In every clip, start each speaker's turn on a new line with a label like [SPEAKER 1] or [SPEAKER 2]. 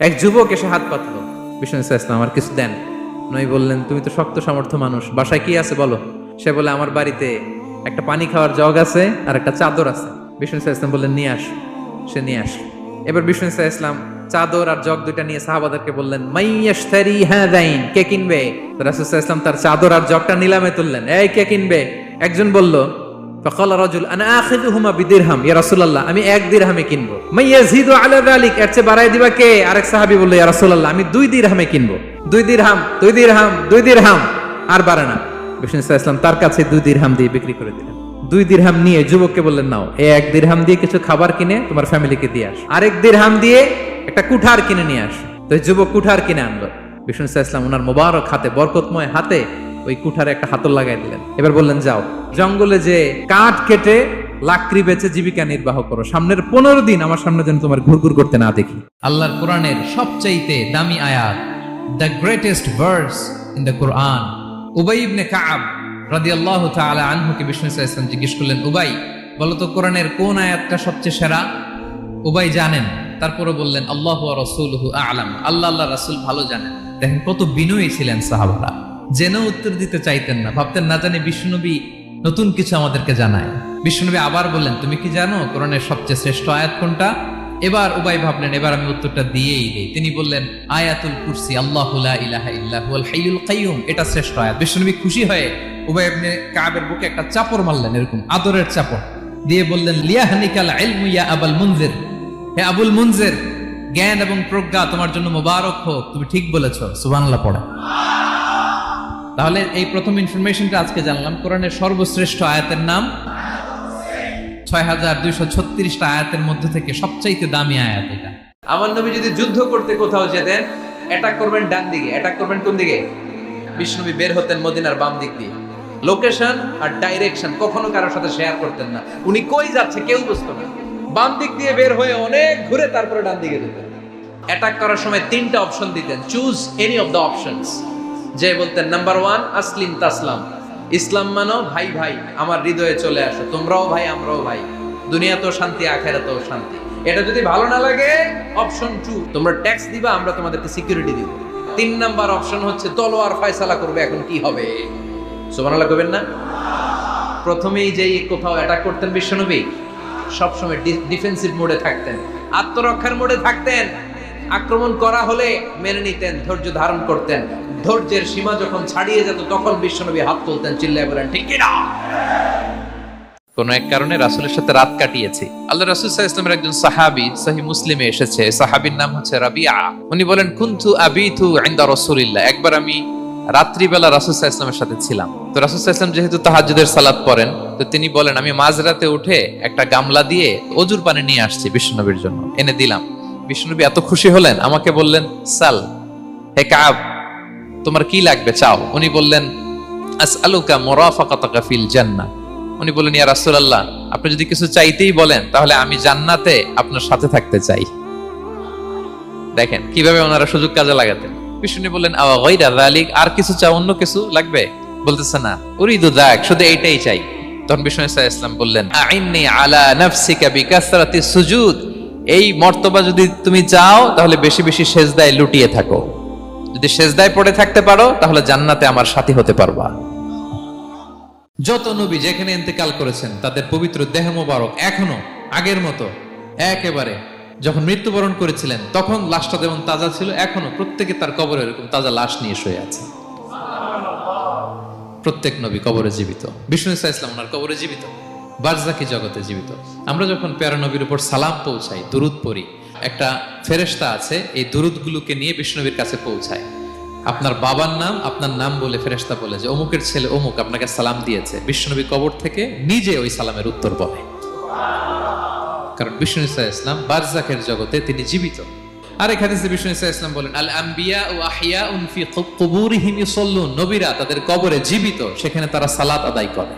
[SPEAKER 1] এক যুবক এসে হাত পাতলো। বিষ্ণু ইসা ইসলাম আমার কিছু দেন? নই বললেন, তুমি তো শক্ত সামর্থ্য মানুষ, বাসায় কি আছে বলো? সে বলে, আমার বাড়িতে একটা পানি খাওয়ার জগ আছে আর একটা চাদর আছে। বিষ্ণু ইসা ইসলাম বললেন, নিয়ে আস। সে নিয়ে আস এবার বিষ্ণু ইসা ইসলাম চাদর আর জগ দুইটা নিয়ে সাহাবাদেরকে বললেন মাইয়াশতারি হ্যাঁ দাইন কে কিনবে? রাসূল ওয়াসাল্লাম তার চাদর আর জগটা নিলামে তুললেন, এই কে কিনবে? একজন বলল فقال رجل انا اخذهما بدرهم يا رسول الله আমি এক দিরহামে কিনবো মাই ইয়াজিদু আলা যালিক এর চেয়ে বাড়াই দিবা কে আরেক সাহাবী বলল ইয়া রাসূলুল্লাহ আমি দুই দিরহামে কিনবো দুই দিরহাম দুই দিরহাম দুই দিরহাম আর বাড়ে না বিষ্ণু সাল্লাল্লাহু আলাইহি ওয়াসাল্লাম তার কাছে দুই দিরহাম দিয়ে বিক্রি করে দিলেন দুই দিরহাম নিয়ে যুবককে বললেন নাও এই এক দিরহাম দিয়ে কিছু খাবার কিনে তোমার ফ্যামিলিকে দিয়ে আস আরেক দিরহাম দিয়ে একটা কুঠার কিনে নিয়ে আস তো এই যুবক কুঠার কিনে আনলো বিষ্ণু সাল্লাল্লাহু আলাইহি ওয়াসাল্লাম ওনার মোবারক হাতে বরকতময় হাতে ওই কুঠারে একটা হাতল লাগাই দিলেন। এবার বললেন, যাও, জঙ্গলে যে কাঠ কেটে লাকড়ি বেচে জীবিকা নির্বাহ করো, সামনের পনেরো দিন আমার সামনে যেন তোমার ঘুরঘুর করতে না দেখি। আল্লাহর কোরআনের সবচাইতে দামি আয়াত the greatest verse in the Quran Ubai ibn Kab রাদিয়াল্লাহু তাআলা আনহুকে বিষ্ণু ইসা ইসলাম জিজ্ঞেস করলেন, উবাই, বলো তো কোরআনের কোন আয়াতটা সবচেয়ে সেরা? উবাই জানেন তারপরে বললেন, আল্লাহ রসুল আলাম। আল্লাহ আল্লাহ রাসূল ভালো জানেন। দেখেন কত বিনয়ী ছিলেন সাহাবারা। জেনেও উত্তর দিতে চাইতেন না। ভাবতেন, না জানি বিষ্ণুনবী নতুন কিছু আমাদেরকে জানায়। বিষ্ণুনবী আবার বললেন, তুমি কি জানো কোরআনের সবচেয়ে শ্রেষ্ঠ আয়াত কোনটা? এবার উবাই ভাবলেন, এবার আমি উত্তরটা দিয়েই দেই। তিনি বললেন, আয়াতুল কুরসি, আল্লাহ ইলাহা ইল্লাহুল হাইয়ুল কাইয়ুম, এটা শ্রেষ্ঠ আয়াত। বিষ্ণুনবী খুশি হয়ে উবাই ইবনে কাবের বুকে একটা চাপড় মারলেন, এরকম আদরের চাপড় দিয়ে বললেন, লিয়াহনিকাল ইলমু আবাল মুনজির। হে আবুল মুনজির, জ্ঞান এবং প্রজ্ঞা তোমার জন্য মোবারক হোক, তুমি ঠিক বলেছ। সুবহানাল্লাহ পড়ে। তাহলে এই প্রথম ইনফরমেশনটা আজকে জানলাম। কোরআনের সর্বশ্রেষ্ঠ আয়াতের নাম ছয় আয়াতের মধ্যে থেকে সবচাইতে দামি আয়াত এটা। আমার নবী যদি যুদ্ধ করতে কোথাও যেতেন অ্যাটাক করবেন ডান দিকে অ্যাটাক করবেন কোন দিকে? বের হতেন মদিনার বাম দিক দিয়ে। লোকেশন আর ডাইরেকশন কখনো কারোর সাথে শেয়ার করতেন না। উনি কই যাচ্ছে কেউ বুঝতো না। বাম দিক দিয়ে বের হয়ে অনেক ঘুরে তারপরে ডান দিকে যেতেন। অ্যাটাক করার সময় তিনটা অপশন দিতেন। Choose any of the options যে বলতেন নাম্বার ওয়ান আসলিম তাসলাম। ইসলাম মানো, ভাই ভাই, আমার হৃদয়ে চলে আসো। তোমরাও ভাই, আমরাও ভাই। দুনিয়া তো শান্তি আখেরা তো শান্তি। এটা যদি ভালো না লাগে অপশন টু তোমরা ট্যাক্স দিবা, আমরা তোমাদেরকে সিকিউরিটি দিব। তিন নাম্বার অপশন হচ্ছে, তলোয়ার ফয়সালা করবে, এখন কি হবে? সুবহানাল্লাহ করবেন না? প্রথমেই যেই কোথাও অ্যাটাক করতেন বিশ্বনবী, সবসময় ডিফেন্সিভ মোডে থাকতেন। আত্মরক্ষার মোডে থাকতেন। আক্রমণ করা হলে মেনে নিতেন, ধৈর্য ধারণ করতেন। ধৈর্যের সীমা যখন ছাড়িয়ে যেত, তখন বিশ্বনবী হাত তুলতেন, চিল্লায় বলেন ঠিক কিনা? কোন এক কারণে রাসূলের সাথে রাত কাটিয়েছি। আল্লাহ রাসূল আলাইহি ওয়াসাল্লামের একজন সাহাবী সহিহ মুসলিমে এসেছে। সাহাবীর নাম হচ্ছে রাবিআ উনি বলেন, কুনতু আবিতু ইনদা রাসূলিল্লাহ। একবার আমি রাত্রিবেলা রাসূল আলাইহি ওয়াসাল্লামের সাথে ছিলাম। তো রাসূল আলাইহি ওয়াসাল্লাম যেহেতু তাহাজ্জুদের সালাত পড়েন, তো তিনি বলেন, আমি মাঝরাতে উঠে একটা গামলা দিয়ে অজুর পানি নিয়ে আসছি বিষ্ণুনবীর জন্য, এনে দিলাম। বিষ্ণুনবী এত খুশি হলেন, আমাকে বললেন, সাল, হে কাব, তোমার কি লাগবে চাও? উনি বললেন, আসআলুকা ফিল উনি বললেন, ইয়া আপনি যদি কিছু চাইতেই বলেন, তাহলে আমি জান্নাতে আপনার সাথে থাকতে চাই। দেখেন, কীভাবে ওনারা সুযোগ কাজে লাগাতেন। বিষ্ণু বললেন, আওয়া আর কিছু চাও, অন্য কিছু লাগবে? বলতেছে, না, উরিদু দাক শুধু এইটাই চাই। তখন বিষ্ণু ইসলাম বললেন, আইন্নি আলা নাফসিকা বিকাসরাতি সুজুদ। এই মর্তবা যদি তুমি চাও, তাহলে বেশি বেশি সেজদায় লুটিয়ে থাকো। যদি সেজদায় পড়ে থাকতে পারো, তাহলে জান্নাতে আমার সাথী হতে পারবা। যত নবী যেখানে ইন্তেকাল করেছেন, তাদের পবিত্র দেহ মোবারক এখনও, আগের মতো, একেবারে, যখন মৃত্যুবরণ করেছিলেন, তখন লাশটা যেমন তাজা ছিল, এখনও প্রত্যেকে তার কবরে এরকম তাজা লাশ নিয়ে শুয়ে আছে। প্রত্যেক নবী কবরে জীবিত। বিষ্ণু ইসলাম ওনার কবরে জীবিত। বারজাকি জগতে জীবিত। আমরা যখন প্যারা নবীর উপর সালাম পৌঁছাই, দুরুদ পড়ি, একটা ফেরেশতা আছে, এই দুরুদগুলোকে নিয়ে বিষ্ণুনবীর কাছে পৌঁছায় আপনার বাবার নাম, আপনার নাম বলে ফেরেশতা বলে যে, অমুকের ছেলে অমুক, আপনাকে সালাম দিয়েছে। বিষ্ণুনবী কবর থেকে নিজে ওই সালামের উত্তর বলে। কারণ বিষ্ণু ইসা ইসলাম বারজাকের জগতে তিনি জীবিত। আর এখানে বিষ্ণু ইসা ইসলাম বলেন আল আম্বিয়া ও আহিয়া উনফি কুবুরিহিম ইউসাল্লুন। নবীরা তাদের কবরে জীবিত, সেখানে তারা সালাত আদায় করে।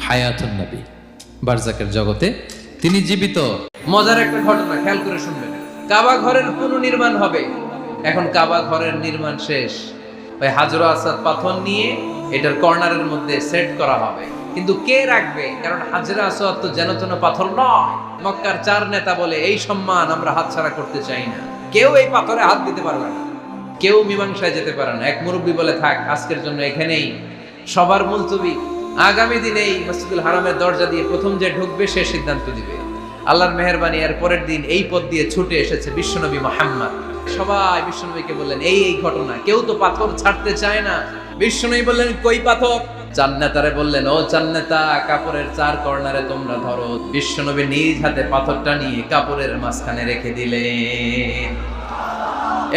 [SPEAKER 1] হায়াতুন নবী। বারজাকের জগতে। তিনি জীবিত। মজার একটা ঘটনা, খেয়াল করে শুনবেন। কাবা ঘরের পুনর্নির্মাণ হবে। এখন কাবা ঘরের নির্মাণ শেষ। ওই হাজরা আসাদ পাথর নিয়ে এটার কর্নারের মধ্যে সেট করা হবে। কিন্তু কে রাখবে? কারণ হাজরা আসাদ তো যেন তেন পাথর নয়। মক্কার চার নেতা বলে, এই সম্মান আমরা হাতছাড়া করতে চাই না। কেউ এই পাথরে হাত দিতে পারবে না। কেউ মীমাংসায় যেতে পারে না। এক মুরব্বী বলে, থাক, আজকের জন্য এখানেই। সবার মুলতবি। আগামী দিনে এই মসজিদুল হারামের দরজা দিয়ে প্রথম যে ঢুকবে, সে সিদ্ধান্ত দিবে। আল্লাহর মেহরবানি এর পরের দিন এই পথ দিয়ে ছুটে এসেছে বিশ্বনবী মোহাম্মদ। সবাই বিশ্বনবীকে বললেন, এই এই ঘটনা, কেউ তো পাথর ছাড়তে চায় না। বিশ্বনবী বললেন, কই পাথর? জান্নাতারে বললেন, ও জান্নাতা, কাপড়ের চার কর্নারে তোমরা ধরো। বিশ্বনবী নিজ হাতে পাথরটা নিয়ে কাপড়ের মাঝখানে রেখে দিলেন।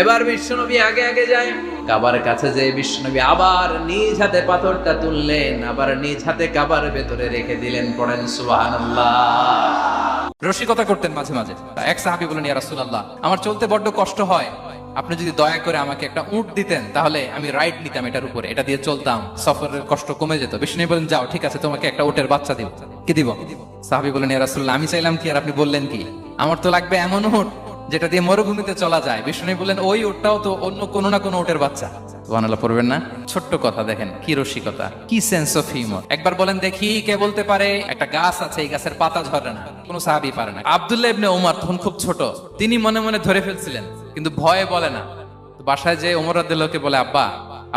[SPEAKER 1] এবার বিশ্বনবী আগে আগে যায়। কাবার কাছে যে বিশ্বনবী আবার নিজ হাতে পাথরটা তুললেন, আবার নিজ হাতে কাবার ভেতরে রেখে দিলেন, পড়েন সুবহানাল্লাহ।
[SPEAKER 2] রসিকতা করতেন মাঝে মাঝে। এক সাহাবি বলেন ইয়া রাসূলুল্লাহ, আমার চলতে বড্ড কষ্ট হয়। আপনি যদি দয়া করে আমাকে একটা উট দিতেন, তাহলে আমি রাইড নিতাম এটার উপরে। এটা দিয়ে চলতাম, সফরের কষ্ট কমে যেত। বিষ্ণু বলেন যাও, ঠিক আছে, তোমাকে একটা উটের বাচ্চা দিব। কি দিব? সাহাবি বলেন ইয়া রাসূলুল্লাহ, আমি চাইলাম কি আর আপনি বললেন কি? আমার তো লাগবে এমন উট। যেটা দিয়ে মরুভূমিতে চলা যায়। বিষ্ণু বললেন, ওই উটটাও তো অন্য কোনো না কোনো উটের বাচ্চা। পড়বেন না? ছোট্ট কথা দেখেন, কি রসিকতা, কি সেন্স অফ একবার বলেন দেখি কে বলতে পারে, একটা গাছ আছে, এই গাছের পাতা ঝরে না, কোনো সাহাবি পারে না। আব্দুল্লাহ ইবনে ওমর তখন খুব ছোট, তিনি মনে মনে ধরে ফেলছিলেন, কিন্তু ভয়ে বলে না। বাসায় যে ওমর রাদিয়াল্লাহুকে বলে, আব্বা,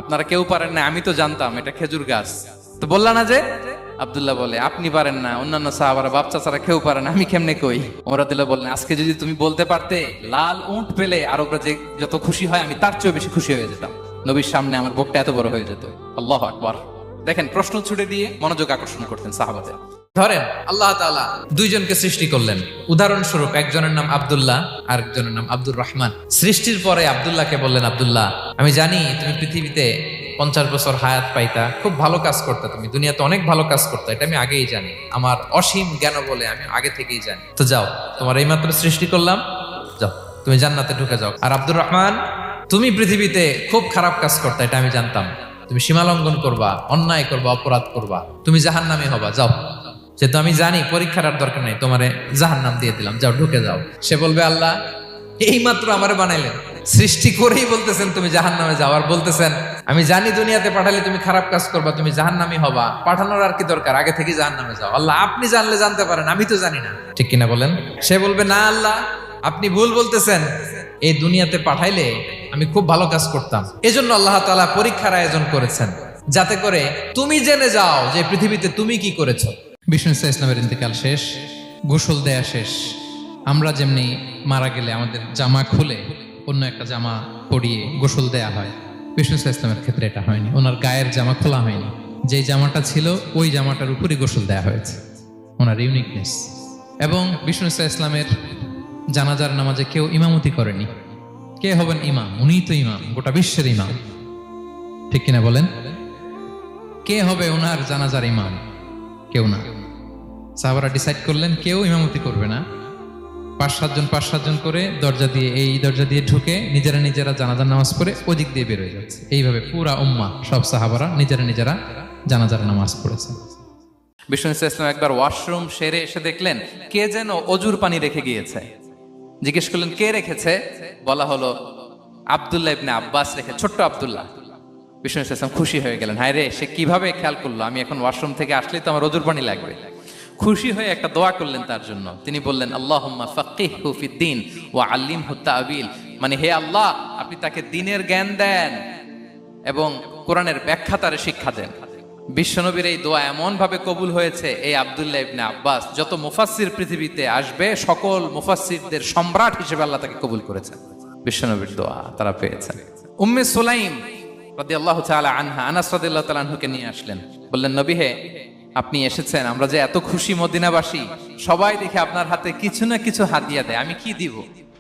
[SPEAKER 2] আপনারা কেউ পারেন না, আমি তো জানতাম, এটা খেজুর গাছ। তো বললা না যে আব্দুল্লাহ বলে, আপনি পারেন না, অন্যান্য সাহাবারা বাচ্চা ছাড়া কেউ পারে না, আমি কেমনে কই? ওমরাদুল্লাহ বললেন, আজকে যদি তুমি বলতে পারতে, লাল উঁট পেলে আরবরা যে যত খুশি হয়, আমি তার চেয়েও বেশি খুশি হয়ে যেতাম। নবীর সামনে আমার বুকটা এত বড় হয়ে যেত। আল্লাহ আকবার। দেখেন, প্রশ্ন ছুটে দিয়ে মনোযোগ আকর্ষণ করতেন সাহাবাদের
[SPEAKER 1] ধরেন, আল্লাহ তাআলা দুইজনকে সৃষ্টি করলেন। উদাহরণস্বরূপ, একজনের নাম আব্দুল্লাহ আর একজনের নাম আব্দুর রহমান। সৃষ্টির পরে আব্দুল্লাহকে বললেন, আবদুল্লাহ, আমি জানি তুমি পৃথিবীতে পঞ্চাশ বছর হায়াত পাইতা, খুব ভালো কাজ করতে তুমি। দুনিয়াতে অনেক ভালো কাজ করতে, এটা আমি আগেই জানি। আমার অসীম জ্ঞান বলে আমি আগে থেকেই জানি। তো যাও, তোমার এইমাত্র সৃষ্টি করলাম। যাও, তুমি জান্নাতে ঢুকে যাও। আর আব্দুর রহমান, তুমি পৃথিবীতে খুব খারাপ কাজ করতে, এটা আমি জানতাম। তুমি সীমালঙ্ঘন করবা, অন্যায় করবা, অপরাধ করবা। তুমি জাহান্নামী হবা, যাও। যেহেতু আমি জানি, পরীক্ষার আর দরকার নেই, তোমারে জাহান নাম দিয়ে দিলাম। যাও, ঢুকে যাও। সে বলবে, আল্লাহ এই মাত্র আমারে বানাইলেন। সৃষ্টি করেই বলতেছেন, তুমি জাহান নামে যাও। আর বলতেছেন, আমি জানি দুনিয়াতে পাঠালে তুমি খারাপ কাজ করবা, তুমি জাহান নামি হবা। পাঠানোর আর কি দরকার? আগে থেকে জাহান নামে যাও। আল্লাহ, আপনি জানলে জানতে পারেন, আমি তো জানি না। ঠিক কিনা বলেন? সে বলবে, না আল্লাহ, আপনি ভুল বলতেছেন। এই দুনিয়াতে পাঠাইলে আমি খুব ভালো কাজ করতাম। এজন্য আল্লাহ তাআলা পরীক্ষার আয়োজন করেছেন, যাতে করে তুমি জেনে যাও যে পৃথিবীতে তুমি কি করেছ।
[SPEAKER 2] বিষ্ণু ইসা ইসলামের ইন্তেকাল শেষ, গোসল দেয়া শেষ। আমরা যেমনি মারা গেলে আমাদের জামা খুলে অন্য একটা জামা পরিয়ে গোসল দেয়া হয়। বিষ্ণু ইসা ইসলামের ক্ষেত্রে এটা হয়নি। ওনার গায়ের জামা খোলা হয়নি। যেই জামাটা ছিল, ওই জামাটার উপরই গোসল দেয়া হয়েছে। ওনার ইউনিকনেস এবং বিষ্ণু ইসা ইসলামের জানাজার নামাজে কেউ ইমামতি করেনি। কে হবেন ইমাম? উনিই তো ইমাম, গোটা বিশ্বের ইমাম। ঠিক কিনা বলেন? কে হবে ওনার জানাজার ইমাম? কেউ না। সাহাবারা ডিসাইড করলেন, কেউ ইমামতি করবে না। পাঁচ সাতজন পাঁচ সাতজন করে দরজা দিয়ে, এই দরজা দিয়ে ঢুকে নিজেরা নিজেরা জানাজার নামাজ পড়ে ওদিক দিয়ে বেরোয় যাচ্ছে। এইভাবে পুরা উম্মা সব সাহাবারা নিজেরা নিজেরা জানাজার নামাজ পড়েছে। বিষ্ণু ইসলাম একবার ওয়াশরুম সেরে এসে দেখলেন, কে যেন অজুর পানি রেখে গিয়েছে। জিজ্ঞেস করলেন, কে রেখেছে? বলা হলো, আব্দুল্লাহ ইবনে আব্বাস রেখে, ছোট্ট আব্দুল্লাহ। বিষ্ণু ইসলাম খুশি হয়ে গেলেন, হায় রে, সে কীভাবে খেয়াল করল? আমি এখন ওয়াশরুম থেকে আসলেই তো আমার অজুর পানি লাগবে। খুশি হয়ে একটা দোয়া করলেন তার জন্য। তিনি বললেন, আল্লাহুম্মা ফাক্কিহহু ও ওয়া আল্লিমহু আবিল মানে হে আল্লাহ, আপনি তাকে দিনের জ্ঞান দেন এবং কোরআনের ব্যাখ্যা তার শিক্ষা দেন। বিশ্বনবীর এই দোয়া এমন ভাবে কবুল হয়েছে, এই আব্দুল্লাহ ইবনে আব্বাস, যত মুফাসসির পৃথিবীতে আসবে, সকল মুফাসসিরদের সম্রাট হিসেবে আল্লাহ তাকে কবুল করেছেন। বিশ্বনবীর দোয়া তারা পেয়েছেন। উম্মে সুলাইম রাদিয়াল্লাহু তাআলা আনহা, আনাস রাদিয়াল্লাহু তাআলা আনহুকে নিয়ে আসলেন। বললেন, নবী হে আপনি এসেছেন, আমরা যে এত খুশি মদিনাবাসী, সবাই দেখে আপনার হাতে কিছু না কিছু হাতিয়া দেয়। আমি কি দিব?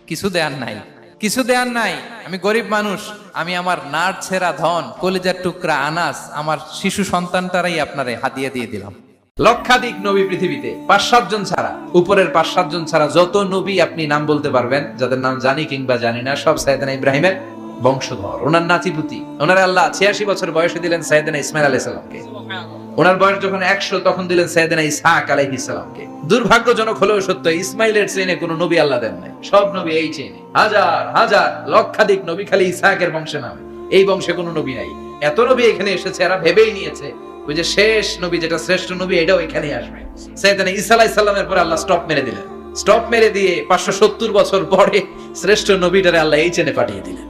[SPEAKER 2] কিছু দেয়ার নাই। কিছু দেয়ার নাই। আমি গরিব মানুষ, আমি আমার নার ছেঁড়া ধন, কলিজার টুকরা আনাস, আমার শিশু সন্তানটারাই আপনারে হাদিয়া দিয়ে দিলাম।
[SPEAKER 1] লক্ষাধিক নবী পৃথিবীতে পাঁচ সাতজন ছাড়া, উপরের পাঁচ সাতজন ছাড়া যত নবী আপনি নাম বলতে পারবেন, যাদের নাম জানি কিংবা জানি না, সব সাইদানা ইব্রাহিমের বংশধর। ওনার নাতিপুতি, ওনার আল্লাহ ছিয়াশি বছর বয়সে দিলেন সাইদানা ইসমাইল আলাইসাল্লামকে ওনার বয়স যখন একশো তখন দিলেন সাইদানা ইসহাক আলাইহিসালামকে দুর্ভাগ্যজনক হলেও সত্য ইসমাইলের চেনে কোনো নবী আল্লাহ দেন নাই। সব নবী এই চেনে হাজার হাজার লক্ষাধিক নবী খালি ইসহাকের বংশে নামে। এই বংশে কোনো নবী নাই। এত নবী এখানে এসেছে এরা ভেবেই নিয়েছে ওই যে শেষ নবী যেটা শ্রেষ্ঠ নবী এটাও এখানেই আসবে। সাইদানা ইসা আলাইহিস সালামের পরে আল্লাহ স্টপ মেরে দিলেন। স্টপ মেরে দিয়ে পাঁচশো সত্তর বছর পরে
[SPEAKER 3] শ্রেষ্ঠ নবীটারে আল্লাহ এই চেনে পাঠিয়ে দিলেন।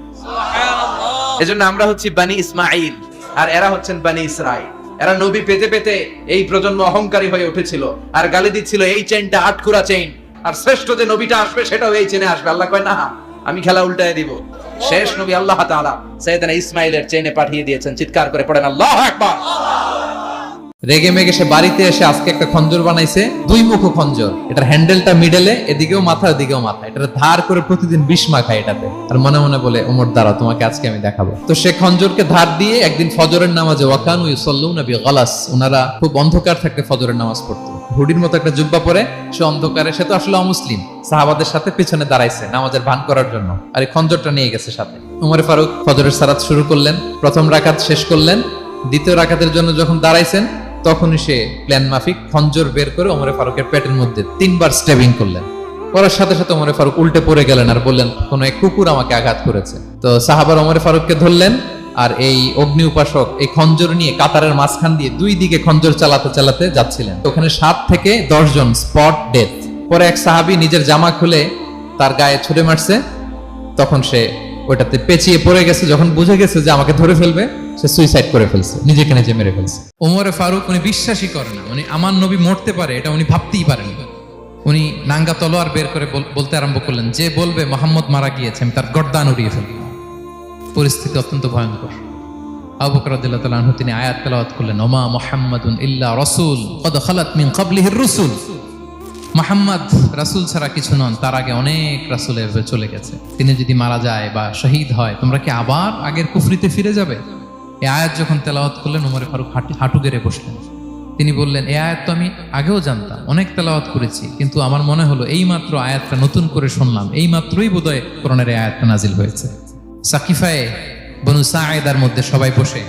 [SPEAKER 3] এজন্য আমরা হচ্ছি বানি ইসমাইল আর এরা হচ্ছেন বানি ইসরাইল এরা নবী পেতে পেতে এই প্রজন্ম অহংকারী হয়ে উঠেছিল। আর গালি দিচ্ছিল, এই চেনটা আটকুরা চেইন আর শ্রেষ্ঠ যে নবীটা আসবে, সেটাও এই চেনে আসবে। আল্লাহ কয়, না, আমি খেলা উল্টায় দিব। শেষ নবী আল্লাহ তাআলা সৈয়দনা ইসমাইলের চেনে পাঠিয়ে দিয়েছেন। চিৎকার করে পড়েন, আল্লাহ আকবার!
[SPEAKER 2] রেগে মেগে সে বাড়িতে এসে আজকে একটা খঞ্জর বানাইছে, দুই মুখ খঞ্জর। এটার হ্যান্ডেলটা মিডলে এদিকেও মাথা এদিকেও মাথা। এটা ধার করে প্রতিদিন বিষ মাখায় এটাতে। আর মনে মনে বলে, ওমর দ্বারা তোমাকে আজকে আমি দেখাবো। তো সে খঞ্জরকে ধার দিয়ে একদিন ফজরের নামাজে ওয়াকানু ইউসাল্লুনা বিগালাস, ওনারা খুব অন্ধকার থাকতে ফজরের নামাজ পড়তো। হুডির মতো একটা জুব্বা পরে, সে অন্ধকারে, সে তো আসলে অমুসলিম। সাহাবাদের সাথে পেছনে দাঁড়াইছে নামাজের ভান করার জন্য। আর এই খঞ্জরটা নিয়ে গেছে সাথে। উমর ফারুক ফজরের সারাত শুরু করলেন, প্রথম রাকাত শেষ করলেন, দ্বিতীয় রাকাতের জন্য যখন দাঁড়াইছেন তখনই সে প্ল্যান মাফিক খঞ্জর বের করে ওমরে ফারুকের পেটের মধ্যে তিনবার স্টেবিং করলেন। করার সাথে সাথে ওমরে ফারুক উল্টে পড়ে গেলেন আর বললেন, কোন এক কুকুর আমাকে আঘাত করেছে। তো সাহাবার ওমরে ফারুককে ধরলেন আর এই অগ্নি উপাসক এই খঞ্জর নিয়ে কাতারের মাঝখান দিয়ে দুই দিকে খঞ্জর চালাতে চালাতে যাচ্ছিলেন। ওখানে সাত থেকে দশ জন স্পট ডেথ পরে এক সাহাবি নিজের জামা খুলে তার গায়ে ছুড়ে মারছে। তখন সে ওটাতে পেঁচিয়ে পড়ে গেছে, যখন বুঝে গেছে যে আমাকে ধরে ফেলবে। সে সুইসাইড করে ফেলছে, নিজেকে নিজে মেরে ফেলছে। ওমরে ফারুক উনি বিশ্বাসই করে না। উনি আমার নবী মরতে পারে, এটা উনি ভাবতেই পারেন উনি নাঙ্গা তলোয়ার বের করে বলতে আরম্ভ করলেন, যে বলবে মোহাম্মদ মারা গিয়েছে, আমি তার গর্দান উড়িয়ে ফেলব। পরিস্থিতি অত্যন্ত ভয়ঙ্কর। আবু বকর রাদিয়াল্লাহু তিনি আয়াত তেলাওয়াত করলেন, ওমা মুহাম্মাদুন ইল্লা রাসূল, কদ খালাত মিন ক্বাবলিহির রুসুল। মাহাম্মদ রাসূল ছাড়া কিছু নন, তার আগে অনেক রাসূল চলে গেছে। তিনি যদি মারা যায় বা শহীদ হয়, তোমরা কি আবার আগের কুফরিতে ফিরে যাবে? এই আয়াত যখন তেলাওয়াত করলেন, উমরে ফারুক হাঁটু- হাঁটু গেড়ে বসলেন। তিনি বললেন এ আয়াত তো আমি আগেও জানতাম, অনেক তেলাওয়াত করেছি, কিন্তু আমার মনে হলো এই মাত্র আয়াতটা নতুন করে শুনলাম এই মাত্রই বোধহয় কোরআনের এই আয়াতটা নাজিল হয়েছে। সাকিফায়ে বনু সায়েদার মধ্যে সবাই বসে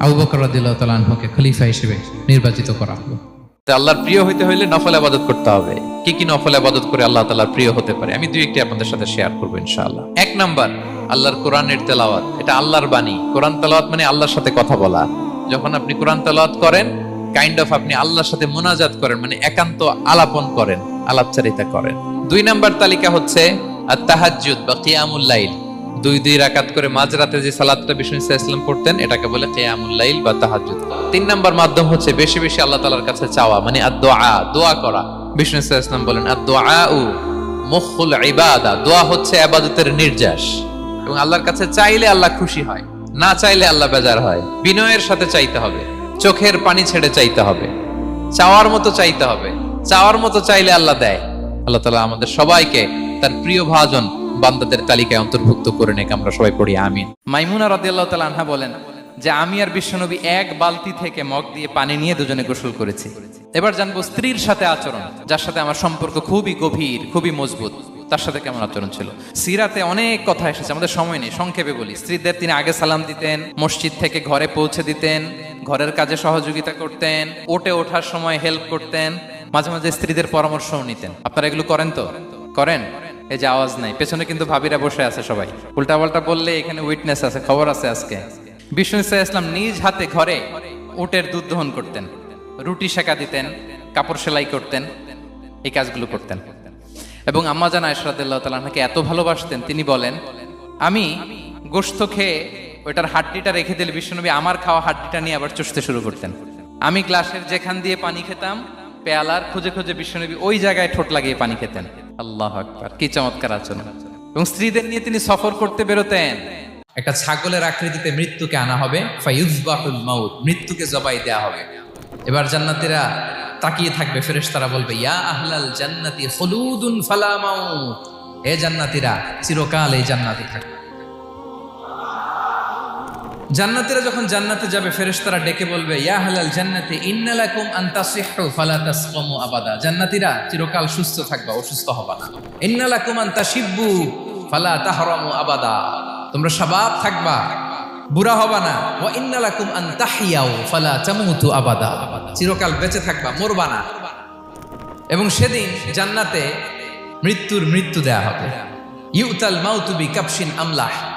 [SPEAKER 2] আবু বকর রাদিয়াল্লাহু তাআলা আনহুকে খলিফা হিসেবে নির্বাচিত করা হলো।
[SPEAKER 1] আল্লাহর প্রিয় হইতে হইলে নফল আবাদত করতে হবে। কি কি নফল আবাদত করে আল্লাহ তাআলার প্রিয় হতে পারে? আমি দুই একটি আপনাদের সাথে শেয়ার করব ইনশাআল্লাহ। এক নাম্বার, আল্লাহর কোরআনের তেলাওয়াত। এটা আল্লাহর বাণী। কোরআন তেলাওয়াত মানে আল্লাহর সাথে কথা বলা। যখন আপনি কোরআন তেলাওয়াত করেন কাইন্ড অফ আপনি আল্লাহর সাথে মোনাজাত করেন মানে একান্ত আলাপন করেন, আলাপচারিতা করেন। দুই নাম্বার তালিকা হচ্ছে আর তাহাজ্জুদ বা কিয়ামুল লাইল। দুই দুই রাকাত করে মাঝরাতে যে সালাদটা বিষ্ণু ইসলাম পড়তেন, এটাকে বলে কিয়ামুল লাইল বা তাহাজ্জুদ। তিন নাম্বার মাধ্যম হচ্ছে বেশি বেশি আল্লাহ তালার কাছে চাওয়া মানে আদ-দুআ দোয়া করা। বিষ্ণু ইসলাম বলেন আদ-দুআউ মুখুল ইবাদা দোয়া হচ্ছে ইবাদতের নির্যাস। এবং আল্লাহর কাছে চাইলে আল্লাহ খুশি হয়, না চাইলে আল্লাহ বেজার হয়। বিনয়ের সাথে চাইতে হবে, চোখের পানি ছেড়ে চাইতে হবে, চাওয়ার মতো চাইতে হবে। চাওয়ার মতো চাইলে আল্লাহ দেয়। আল্লাহ তাআলা আমাদের সবাইকে তার প্রিয় ভাজন বান্দাদের তালিকায় অন্তর্ভুক্ত করে নেক, আমরা সবাই পড়ি, আমিন।
[SPEAKER 4] মাইমুনা রাদিয়াল্লাহু তাআলা আনহা বলেন যে আমি আর বিশ্বনবী এক বালতি থেকে মগ দিয়ে পানি নিয়ে দুজনে গোসল করেছি। এবার জানব স্ত্রীর সাথে আচরণ, যার সাথে আমার সম্পর্ক খুবই গভীর, খুবই মজবুত। তার সাথে কেমন আচরণ ছিল? সিরাতে অনেক কথা এসেছে, আমাদের সময় নেই, সংক্ষেপে বলি। স্ত্রীদের তিনি আগে সালাম দিতেন, মসজিদ থেকে ঘরে পৌঁছে দিতেন, ঘরের কাজে সহযোগিতা করতেন ওটে ওঠার সময় হেল্প করতেন, মাঝে মাঝে স্ত্রীদের পরামর্শও নিতেন। আপনারা এগুলো করেন তো? করেন? এই যে আওয়াজ নাই, পেছনে কিন্তু ভাবিরা বসে আছে সবাই। উল্টা পাল্টা বললে এখানে উইটনেস আছে, খবর আছে আজকে। বিষ্ণু ইসা ইসলাম নিজ হাতে ঘরে উটের দুধ দহন করতেন, রুটি সেকা দিতেন, কাপড় সেলাই করতেন, এই কাজগুলো করতেন। এবং আম্মা জান আয়সরাদুল্লাহ তালাকে এত ভালোবাসতেন, তিনি বলেন, আমি গোস্ত খেয়ে ওইটার হাড্ডিটা রেখে দিলে বিষ্ণুনবী আমার খাওয়া হাড্ডিটা নিয়ে আবার চুষতে শুরু করতেন। আমি গ্লাসের যেখান দিয়ে পানি খেতাম, পেয়ালার খুঁজে খুঁজে বিশ্বনবী ওই জায়গায় ঠোঁট লাগিয়ে পানি খেতেন। আল্লাহ আকবার। কি চমৎকার আচরণ। এবং স্ত্রীদের নিয়ে তিনি সফর করতে বেরোতেন।
[SPEAKER 2] একটা ছাগলের আকৃতিতে মৃত্যুকে আনা হবে মৃত্যুকে জবাই দেয়া হবে। এবার জান্নাতীরা তাকিয়ে থাকবে, ফেরেশতারা বলবে, ইয়া আহলাল জান্নাতি হলুদুন ফালা মাউত। হে জান্নাতীরা, চিরকাল এই জান্নাতে থাকবে। জান্নাতীরা যখন জান্নাতে যাবে, ফেরেশতারা ডেকে বলবে, ইয়া আহলাল জান্নাতি ইন্নালাকুম আন তাসিহু, ফালা তাসকামু আবাদা। জান্নাতীরা চিরকাল সুস্থ থাকবা, অসুস্থ হবা না। ইন্নালাকুম আনতাশিব্বু ফালা তাহরামু আবাদা। তোমরা শাবাব থাকবা, বুড়া হবা না। ওয়া ইন্নালাকুম আন তাহিয়াও ফালা তামুতু আবাদা। চিরকাল বেঁচে থাকবা, মরবা না। এবং সেদিন জান্নাতে মৃত্যুর মৃত্যু দেয়া হবে। ইউতাল মাউতুবি কাপসিন আমলাহ।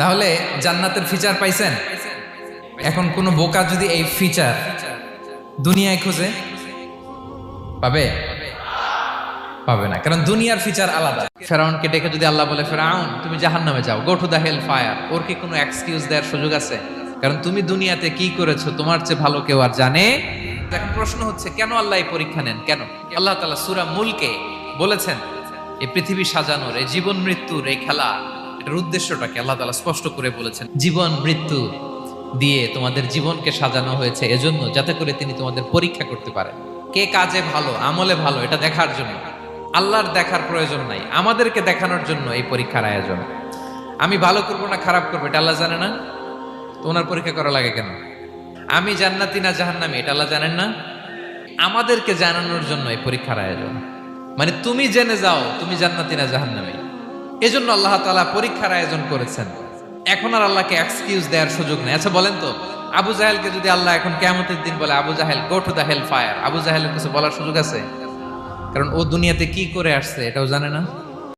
[SPEAKER 2] তাহলে জান্নাতের ফিচার পাইছেন? এখন কোন বোকা যদি এই ফিচার দুনিয়ায় খোঁজে, পাবে? পাবে না, কারণ দুনিয়ার ফিচার আলাদা।
[SPEAKER 4] ফেরাউনকে ডেকে যদি আল্লাহ বলে, ফেরাউন, তুমি জাহান নামে যাও go to the hell fire or কি কোনো এক্সকিউজ দেওয়ার সুযোগ আছে? কারণ তুমি দুনিয়াতে কি করেছ, তোমার চেয়ে ভালো কেউ আর জানে? এখন প্রশ্ন হচ্ছে, কেন আল্লাহ এই পরীক্ষা নেন? কেন? আল্লাহ তালা সুরা মুলকে বলেছেন এই পৃথিবী সাজানোর এই জীবন মৃত্যুর এই খেলা এটার উদ্দেশ্যটাকে আল্লাহ তালা স্পষ্ট করে বলেছেন, জীবন, মৃত্যু দিয়ে তোমাদের জীবনকে সাজানো হয়েছে এজন্য যাতে করে তিনি তোমাদের পরীক্ষা করতে পারেন। কে কাজে ভালো, আমলে ভালো, এটা দেখার জন্য। আল্লাহর দেখার প্রয়োজন নাই, আমাদেরকে দেখানোর জন্য এই পরীক্ষার আয়োজন। আমি ভালো করব না খারাপ করব, এটা আল্লাহ জানে না? তো ওনার পরীক্ষা করা লাগে কেন? আমি জান্নাতি না জাহান্নামি, এটা আল্লাহ জানেন না? আমাদেরকে জানানোর জন্য এই পরীক্ষার আয়োজন। মানে তুমি জেনে যাও, তুমি জান্নাতি না জাহান্নামি। এজন্য আল্লাহ তালা পরীক্ষার আয়োজন করেছেন। এখন আর আল্লাহকে এক্সকিউজ দেওয়ার সুযোগ নেই। আচ্ছা বলেন তো, আবু জাহেলকে যদি আল্লাহ এখন কেমতের দিন বলে, Abu Jahl go to the hell fire Abu জাহেলের কিছু বলার সুযোগ আছে? কারণ ও দুনিয়াতে কি করে আসছে এটাও জানে না।